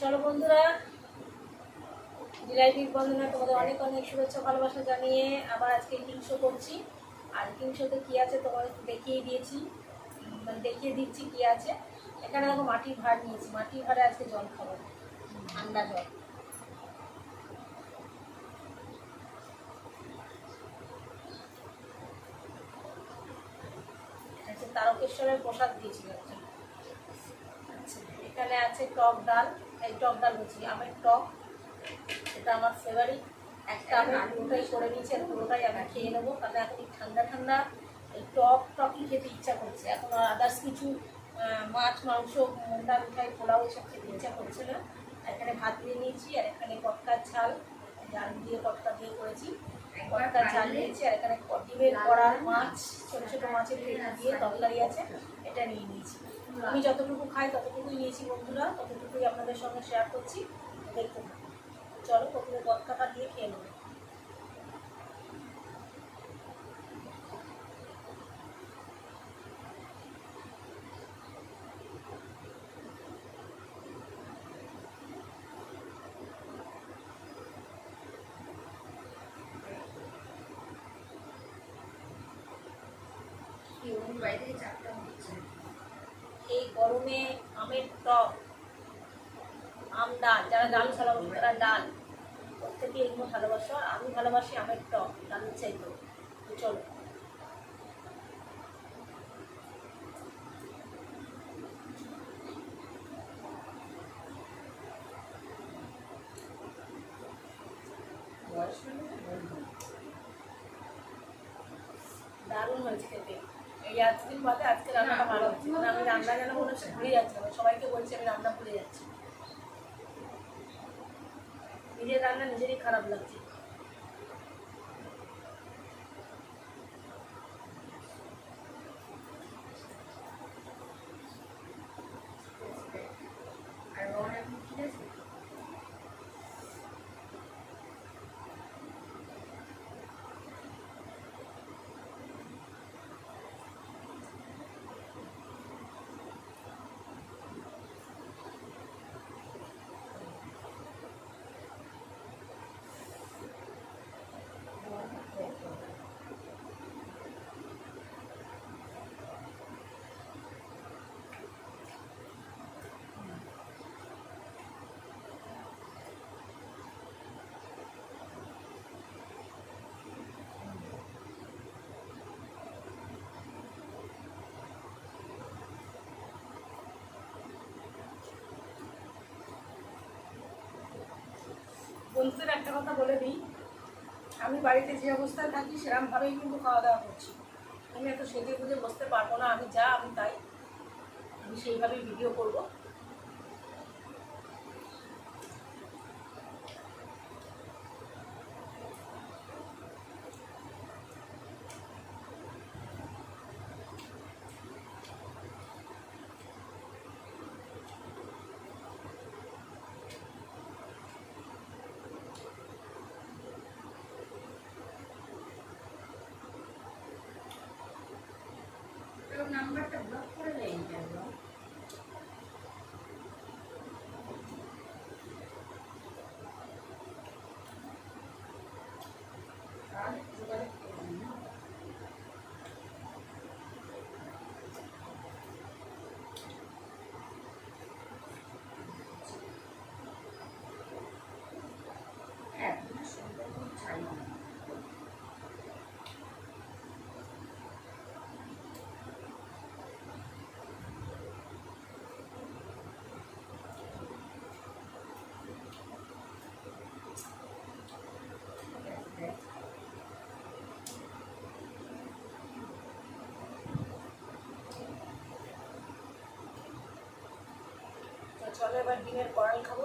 চলো বন্ধুরা ডিলাইটিভ বন্ধনা তোমাদের অনেক অনেক শুভেচ্ছা, ভালোবাসা জানিয়ে আবার আজকে কিংশো করছি। আর কিংশোতে কী আছে তোমাদের দেখিয়ে দিয়েছি। মানে দেখিয়ে দিচ্ছি কী আছে। এখানে দেখো মাটির ভাড় নিয়েছি। মাটির ভাড়ে আজকে জল খাব। ঠান্ডা জল। আচ্ছা তারকেশ্বরের প্রসাদ দিয়েছিল এখানে আছে টক ডাল। এই টক ডাল বলছি আমের টক। এটা আমার ফেভারিট একটা আমি পুরোটাই করে নিয়েছি আর পুরোটাই আমি খেয়ে নেব। কারণ এখন ঠান্ডা ঠান্ডা এই টক টকই খেতে ইচ্ছা করছে। এখন আদার্স কিছু মাছ মাংস ডাল উঠাই পোলাও এসব খেতে ইচ্ছা করছে না। এখানে ভাত দিয়ে নিয়েছি আর এখানে কটকার ঝাল। ডাল দিয়ে কটকা দিয়ে করেছি। কটকার ঝাল নিয়েছি আর এখানে ডিমের কড়া মাছ ছোটো ছোটো মাছের পেটি দিয়ে তরকারি আছে। এটা নিয়ে নিয়েছি। আমি যতটুকু খাই, ততটুকুই নিয়েছি বন্ধুরা, ততটুকুই আপনাদের সঙ্গে শেয়ার করছি দেখতে থাকুন। চলো প্রথমে কটকাটা দিয়ে খেয়ে নেব এই গরমে আমের টক, আম ডাল, যারা ডাল ভালোবাসে তারা ডাল। প্রত্যেকে এগুলো ভালোবাসো, আর আমি ভালোবাসি আমের টক ডালের চাইতো চলো। দারুণ হয়েছে খেতে। এই আজদিন বাদে আজকে রান্নাটা ভালো হচ্ছে। মানে আমি রান্না যেন মনে হচ্ছে ভুলে যাচ্ছি আমি সবাইকে বলছি আমি রান্না ভুলে যাচ্ছি। নিজের রান্না নিজেরই খারাপ লাগছে। বন্ধুদের একটা কথা বলে দিই। আমি বাড়িতে যে অবস্থায় থাকি সেরকমভাবেই কিন্তু খাওয়া দাওয়া করছি। আমি এত সেজে গুজে বসতে পারব না, আমি যা, আমি তাই। আমি সেইভাবেই ভিডিও করব নাম্বারটা ব্লক করে দেয় কেন আর যোগাযোগ করবেন না হ্যাঁ সম্পর্ক চাই না তো চলো এবার ডিমের কড়াল খাব।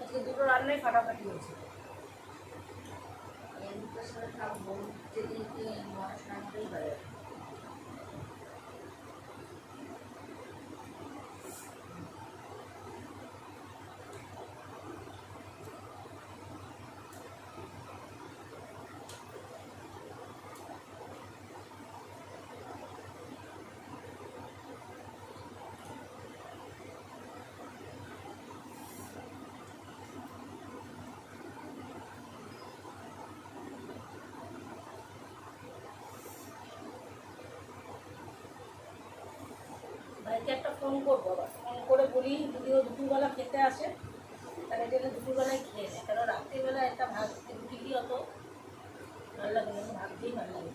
আজকে দুটো রান্নাই ফাটাফাটি হয়েছে। এমনিতে সাথে থাকব যেদিন মহাশ রান্নাটাই একটা ফোন করব আবার। ফোন করে বলি যদি ও দুপুরবেলা খেতে আসে তাহলে গেলে দুপুরবেলায় খেয়ে নেয়। কারণ রাত্রিবেলা একটা ভাত রুটি কি অত? ভালো লাগে না দিয়েই ভালো লাগে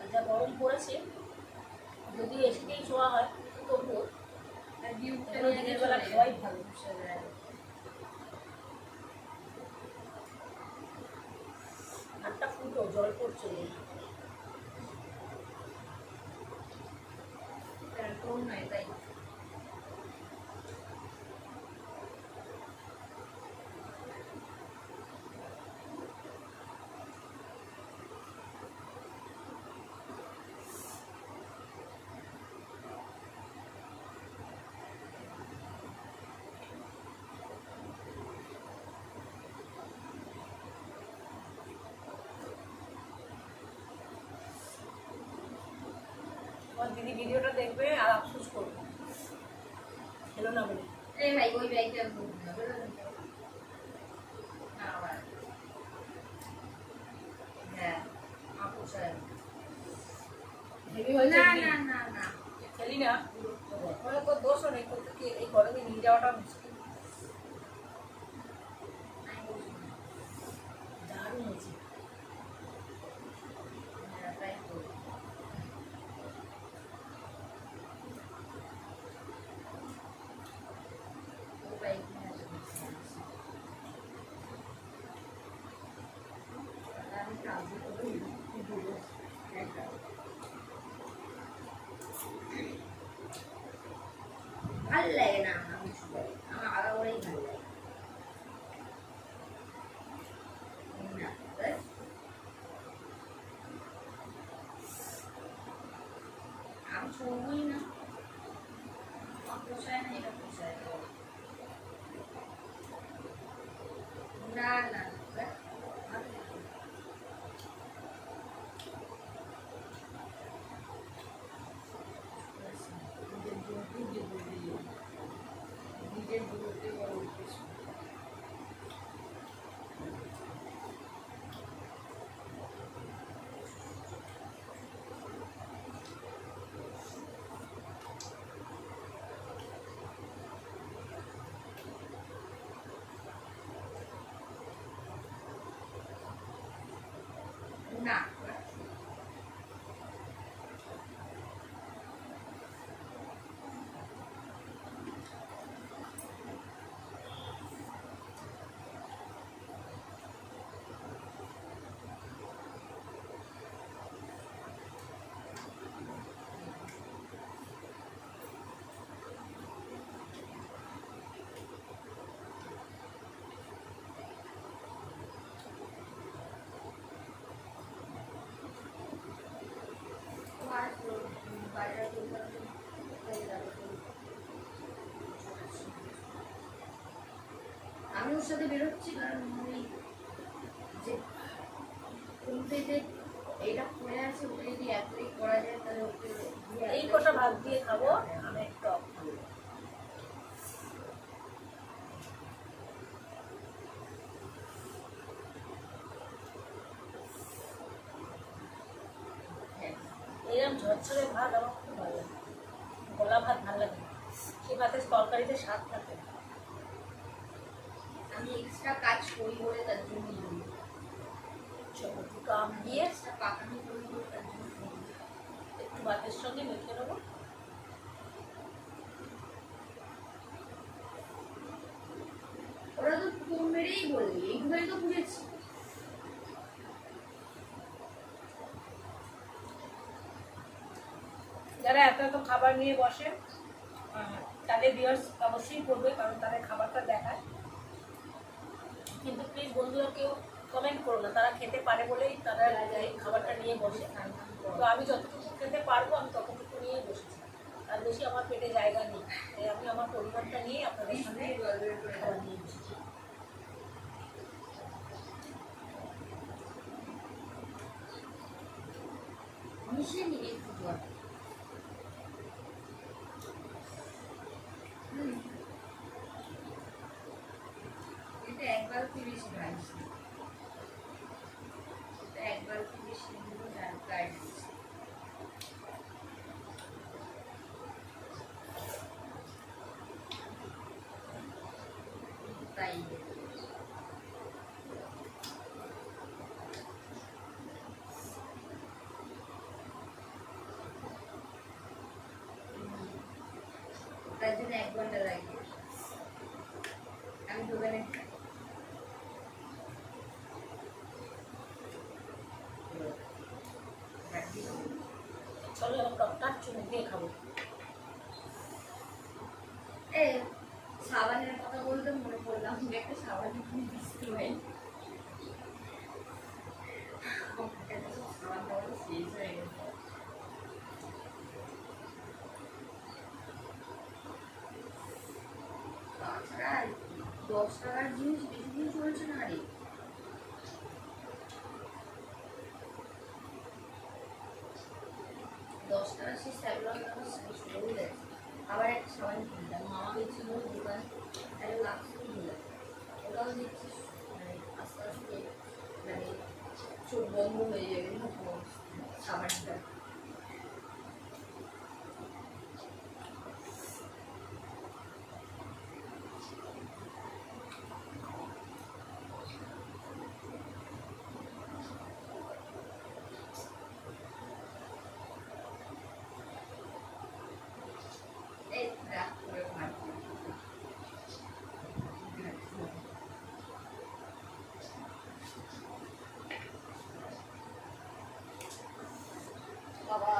আর যা গরম পড়েছে যদি এসেই শোয়া হয় তবুও দিনের বেলা খাওয়াই ভালো হাতটা ফুটো জল পড়ছে কোন নয় তাই আমার দিদি ভিডিওটা দেখবে আর আফসোস করবে। খেলো না বলে। এই ভাই ওই ব্যাগটা আপু সাহেব হেভি না কি? না না না। খেলি না। ওরা দোষও নেই এই গরমে নিয়ে যাওয়াটা মুশকিল আমি বলছি না। দারুণ হয়েছে হ্যাঁ, তাই তো। ও বাইক নিয়ে আসবে। আর আমি কাজে করি, কি বলব? একটা। ভালো লাগে না আমার কিছু করে। আমার আলাদাই ভালো লাগে না তাই? আমি শুনবই না আমার পোষায় না এটা পোষায় না সেই বন্ধুত্বের বড় উদ্দেশ্য ওর সাথে বেরোচ্ছি কারণ ওই যে কোনতে যে পড়ে আছে ওটা যদি অ্যাপ্লাই করা যায় তাহলে ওকে এই কটা ভাত দিয়ে খাব আমি টক খাব। এরকম ঝরঝরে ভাত আমার খুব ভালো লাগে গলা ভাত ভালো লাগে। সেই ভাতের তরকারিতে স্বাদ থাকে এক্সট্রা কাজ করি বলে তার জন্য বলে তার জন্য একটু সঙ্গে নেব। ওরা তো মেরেই এইগুলোই তো যারা এত এত খাবার নিয়ে বসে তাদের ভিউয়ার্স অবশ্যই করবে, কারণ তাদের খাবারটা দেখায়। বন্ধুরা কেউ কমেন্ট করো না। তারা খেতে পারে বলেই তারা এই খাবারটা নিয়ে বসে। তো আমি যতটুকু খেতে পারব, আমি ততটুকু নিয়ে বসেছি। আর বেশি আমার পেটে জায়গা নেই। আমি আমার পরিবারটা নিয়ে আপনাদের সামনে খাবার নিয়ে একবার তিরিশ বাইশ একবার তিরিশ বাইশ তাই। তার জন্য এক ঘণ্টা লাগে। দিয়ে খাব। সাবানের কথা বলতে মনে পড়লাম যে একটা সাবান তাছাড়া দশ টাকার জিনিস বেশি দিন চলছে না রে। দশ টাকা সেই স্যাভলন আমার শেষ হয়ে গেছে আবার একটা সাবান কিনলাম মামা গেছিল দোকান একটা লাক্স কিনলাম ওটাও দেখছি মানে আস্তে আস্তে মানে চোখ বন্ধ হয়ে যাবে সাবানটা এই রাখ করে ভাত বাবা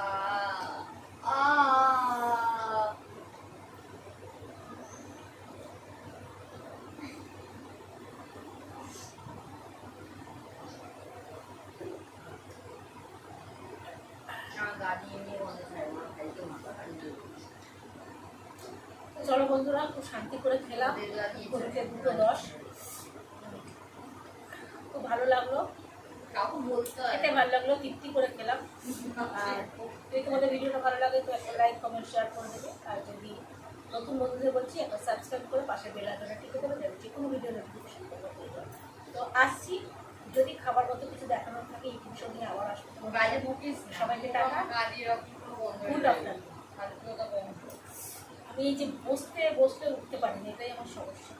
আ আমার গা দিয়ে নিয়ে বন্ধ খায় মা খাইতে মাথা খাইতে তো চলো বন্ধুরা, খুব শান্তি করে খেলাম। ঘড়িতে দুটো দশ। খুব ভালো লাগল। খেতে ভালো লাগল, তৃপ্তি করে খেলাম। আর যদি তোমাদের ভিডিওটা ভালো লাগে, তো একটা লাইক কমেন্ট শেয়ার করে দেবে। আর যদি নতুন বন্ধুদের বলছি, একটা সাবস্ক্রাইব করে পাশে বেল আইকনটা টিপে দেবে যে কোনো ভিডিও নোটিফিকেশন তো আসছি। যদি খাবার মতো কিছু দেখানোর থাকে এই কিছু নিয়ে আবার আসব বাইরে বকিস না। সবাইকে টাকা। বন্ধ। আমি এই যে বসতে বসতে উঠতে পারিনি এটাই আমার সমস্যা